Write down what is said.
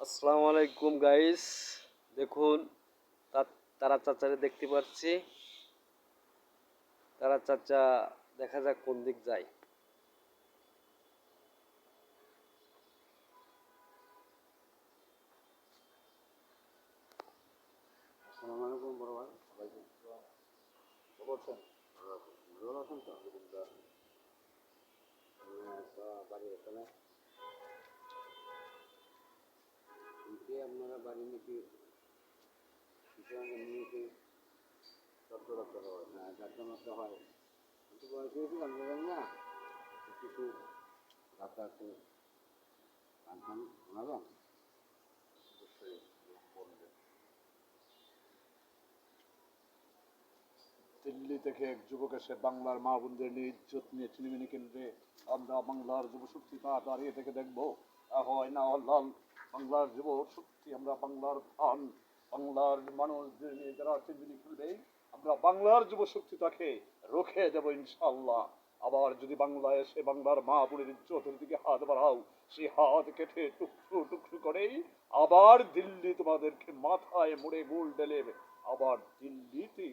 আসসালামু আলাইকুম গাইস দেখুন তারা চাচারে দেখতে পাচ্ছি। তারা চাচা দেখা যাক কোন দিক যায়। আসসালামু আলাইকুম বড় ভাই। ভালো আছেন? ভালো আছেন তো? আপনারা বাড়ি শব্দ হয়, না হয়। কিন্তু বয়স হয়েছে না কিছু রাস্তা শোনাবেন দিল্লি থেকে এক যুবক এসে বাংলার মা বোনদের নিয়ে ইজ্জত নিয়ে চিনিমিনি কেন্দ্রে আমরা বাংলার যুব শক্তি তা দাঁড়িয়ে থেকে দেখব। হয় না লাল বাংলার যুব শক্তি, আমরা বাংলার ধান, বাংলার মানুষদের নিয়ে যারা চিনিমিনি খেলবে আমরা বাংলার যুব শক্তি তাকে রুখে দেবো ইনশাল্লাহ আবার যদি বাংলায় এসে বাংলার মা বোনের ইজ্জতের দিকে হাত বাড়াও সেই হাত কেটে টুকরো টুকরো করেই আবার দিল্লি তোমাদেরকে মাথায় মুড়ে গোল ডেলে আবার দিল্লিতেই